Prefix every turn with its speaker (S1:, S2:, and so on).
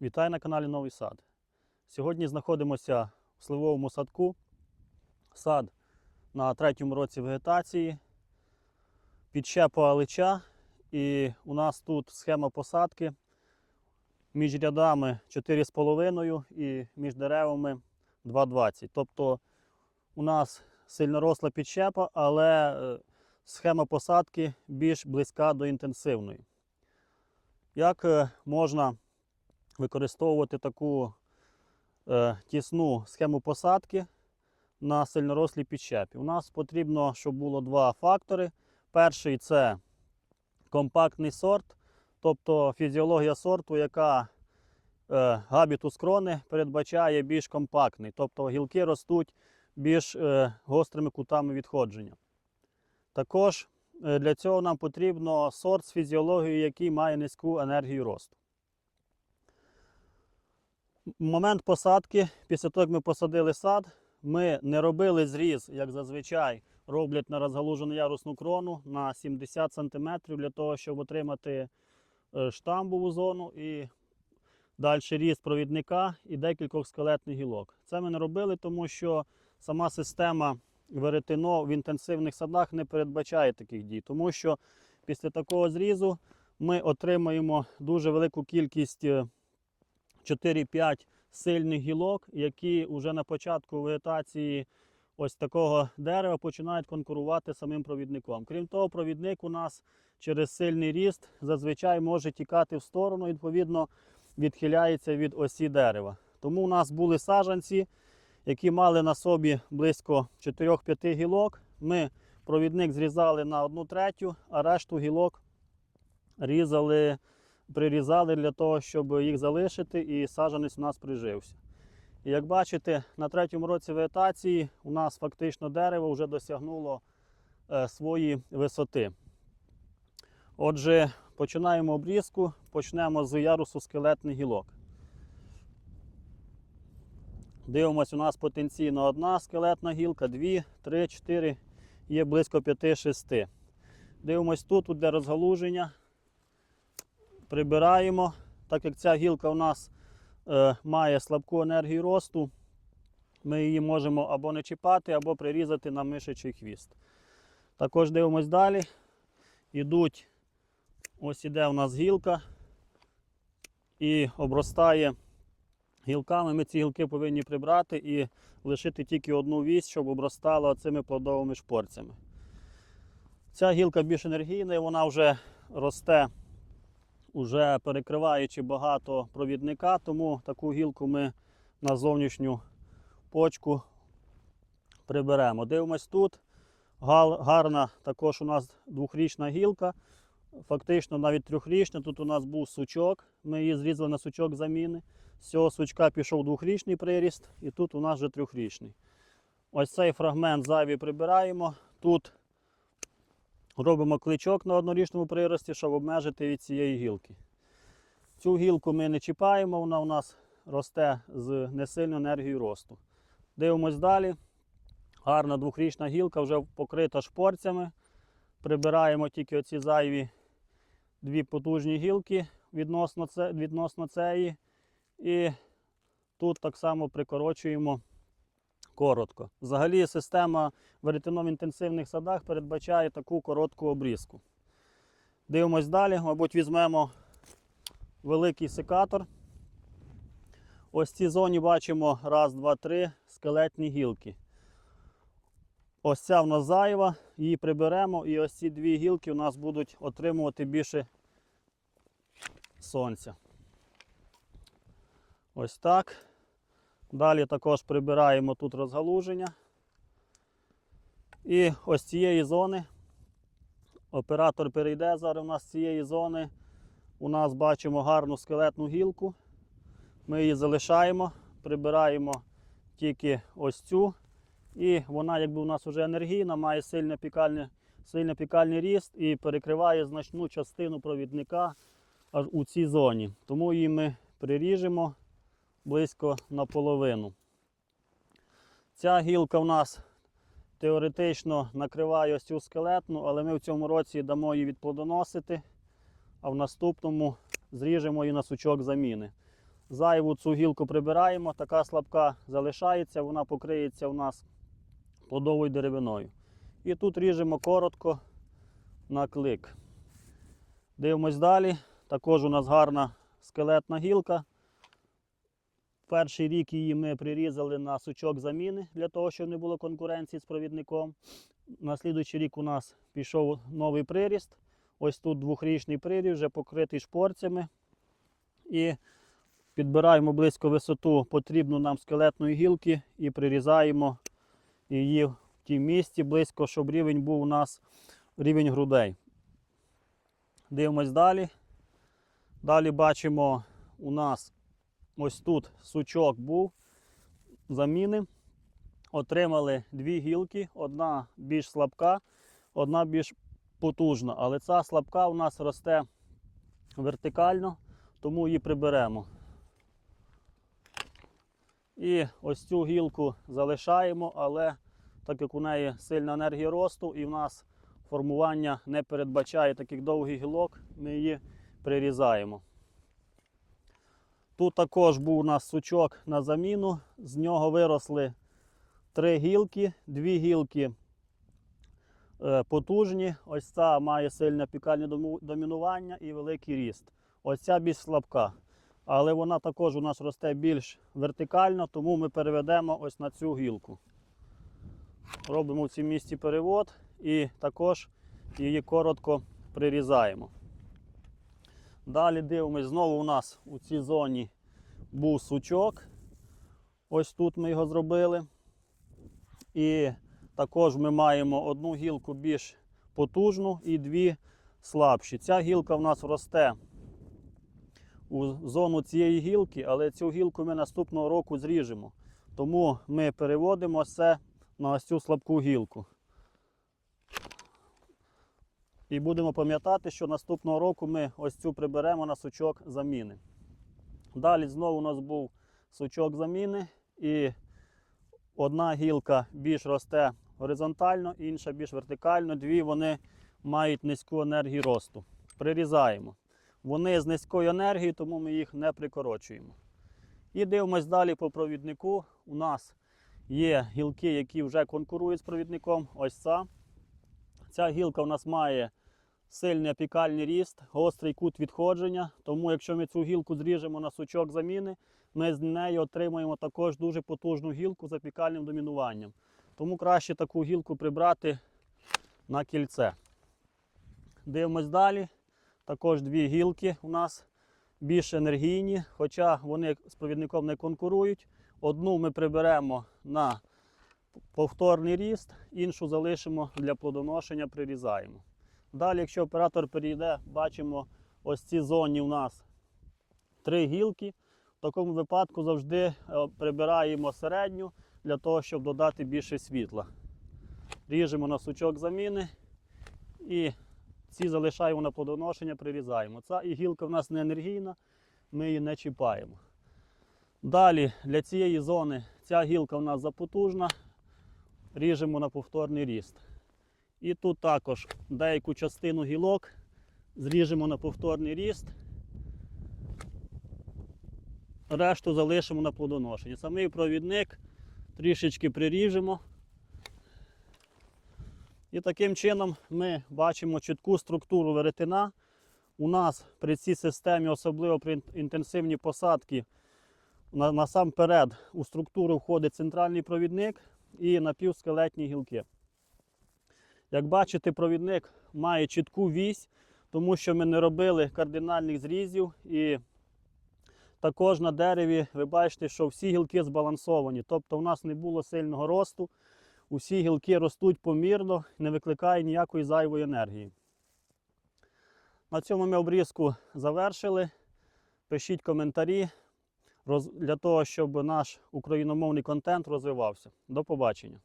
S1: Вітаю на каналі Новий Сад. Сьогодні знаходимося в сливовому садку. Сад на третьому році вегетації. Підщепа алича. І у нас тут схема посадки. Між рядами 4,5 і між деревами 2,20. Тобто у нас сильно росла підщепа, але е, схема посадки більш близька до інтенсивної. Як е, можна використовувати таку е, тісну схему посадки на сильнорослій підщепі. У нас потрібно, щоб було два фактори. Перший це компактний сорт, тобто фізіологія сорту, яка е, габітус крони передбачає більш компактний, тобто гілки ростуть більш е, гострими кутами відходження. Також е, для цього нам потрібно сорт з фізіологією, який має низьку енергію росту. Момент посадки, після того, як ми посадили сад, ми не робили зріз, як зазвичай роблять на розгалужену ярусну крону на 70 см для того, щоб отримати е, штамбову зону і далі ріст провідника і декількох скелетних гілок. Це ми не робили, тому що сама система веретено в інтенсивних садах не передбачає таких дій, тому що після такого зрізу ми отримаємо дуже велику кількість. Е, 4-5 сильних гілок, які вже на початку вегетації ось такого дерева починають конкурувати самим провідником. Крім того, провідник у нас через сильний ріст зазвичай може тікати в сторону, відповідно, відхиляється від осі дерева. Тому у нас були саджанці, які мали на собі близько 4-5 гілок. Ми провідник зрізали на 1 третю, а решту гілок різали прирізали для того, щоб їх залишити, і саджанець у нас прижився. І як бачите, на третьому році вегетації у нас фактично дерево вже досягнуло е, свої висоти. Отже, починаємо обрізку, почнемо з ярусу скелетних гілок. Дивимось, у нас потенційно одна скелетна гілка, дві, три, чотири, є близько п'яти-шести. Дивимось тут, де розгалуження прибираємо. Так як ця гілка у нас е, має слабку енергію росту, ми її можемо або не чіпати, або прирізати на мишачий хвіст. Також дивимось далі. Ідуть, ось іде у нас гілка і обростає гілками. Ми ці гілки повинні прибрати і лишити тільки одну вісь, щоб обростала цими плодовими шпорцями. Ця гілка більш енергійна, вона вже росте уже перекриваючи багато провідника, тому таку гілку ми на зовнішню почку приберемо. Дивимось тут. Гарна також у нас двохрічна гілка, фактично навіть трьохрічна. Тут у нас був сучок, ми її зрізали на сучок заміни. З цього сучка пішов двохрічний приріст, і тут у нас вже трьохрічний. Ось цей фрагмент зайвий прибираємо. Тут робимо кличок на однорічному прирості, щоб обмежити від цієї гілки. Цю гілку ми не чіпаємо, вона у нас росте з несильною енергією росту. Дивимось далі. Гарна двохрічна гілка вже покрита шпорцями. Прибираємо тільки оці зайві дві потужні гілки відносно, це, відносно цієї. І тут так само прикорочуємо коротко. Взагалі система в інтенсивних садах передбачає таку коротку обрізку. Дивимось далі, мабуть, візьмемо великий секатор. Ось в цій зоні бачимо раз, два, три скелетні гілки. Ось ця в нас зайва, її приберемо, і ось ці дві гілки у нас будуть отримувати більше сонця. Ось так. Далі також прибираємо тут розгалуження. І ось цієї зони оператор перейде зараз у нас з цієї зони. У нас бачимо гарну скелетну гілку. Ми її залишаємо, прибираємо тільки ось цю. І вона, якби у нас вже енергійна, має сильно пікальний, сильно пікальний ріст і перекриває значну частину провідника аж у цій зоні. Тому її ми приріжемо близько наполовину. Ця гілка у нас теоретично накриває ось цю скелетну, але ми в цьому році дамо її відплодоносити, а в наступному зріжемо її на сучок заміни. Зайву цю гілку прибираємо, така слабка залишається, вона покриється у нас плодовою деревиною. І тут ріжемо коротко на клик. Дивимось далі. Також у нас гарна скелетна гілка. Перший рік її ми прирізали на сучок заміни для того, щоб не було конкуренції з провідником. На рік у нас пішов новий приріст. Ось тут двохрічний приріст, вже покритий шпорцями. І підбираємо близько висоту потрібну нам скелетної гілки і прирізаємо її в тім місці близько, щоб рівень був у нас рівень грудей. Дивимось далі. Далі бачимо, у нас ось тут сучок був заміни. Отримали дві гілки, одна більш слабка, одна більш потужна. Але ця слабка у нас росте вертикально, тому її приберемо. І ось цю гілку залишаємо, але так як у неї сильна енергія росту і в нас формування не передбачає таких довгих гілок, ми її прирізаємо. Тут також був у нас сучок на заміну, з нього виросли три гілки, дві гілки е, потужні. Ось ця має сильне пікальне домінування і великий ріст. Ось ця більш слабка. Але вона також у нас росте більш вертикально, тому ми переведемо ось на цю гілку. Робимо в цьому місці перевод і також її коротко прирізаємо. Далі дивимось, знову у нас у цій зоні був сучок. Ось тут ми його зробили. І також ми маємо одну гілку більш потужну і дві слабші. Ця гілка в нас росте у зону цієї гілки, але цю гілку ми наступного року зріжемо. Тому ми переводимо це на ось цю слабку гілку. І будемо пам'ятати, що наступного року ми ось цю приберемо на сучок заміни. Далі знову у нас був сучок заміни, і одна гілка більш росте горизонтально, інша більш вертикально. Дві вони мають низьку енергію росту. Прирізаємо. Вони з низькою енергією, тому ми їх не прикорочуємо. І дивимось далі по провіднику. У нас є гілки, які вже конкурують з провідником. Ось ця. Ця гілка у нас має сильний апікальний ріст, гострий кут відходження. Тому, якщо ми цю гілку зріжемо на сучок заміни, ми з нею отримаємо також дуже потужну гілку з апікальним домінуванням. Тому краще таку гілку прибрати на кільце. Дивимось далі. Також дві гілки у нас більш енергійні, хоча вони з провідником не конкурують. Одну ми приберемо на повторний ріст, іншу залишимо для плодоношення, прирізаємо. Далі, якщо оператор перейде, бачимо ось ці зоні у нас три гілки. В такому випадку завжди е, прибираємо середню для того, щоб додати більше світла. Ріжемо на сучок заміни і ці залишаємо на плодоношення, прирізаємо. Ця і гілка в нас не енергійна, ми її не чіпаємо. Далі для цієї зони ця гілка у нас запотужна, ріжемо на повторний ріст. І тут також деяку частину гілок зріжемо на повторний ріст, решту залишимо на плодоношення. Самий провідник трішечки приріжемо. І таким чином ми бачимо чітку структуру веретена. У нас при цій системі, особливо при інтенсивній посадці, насамперед у структуру входить центральний провідник і напівскелетні гілки. Як бачите, провідник має чітку вісь, тому що ми не робили кардинальних зрізів. І також на дереві ви бачите, що всі гілки збалансовані. Тобто у нас не було сильного росту. Усі гілки ростуть помірно, не викликає ніякої зайвої енергії. На цьому ми обрізку завершили. Пишіть коментарі для того, щоб наш україномовний контент розвивався. До побачення.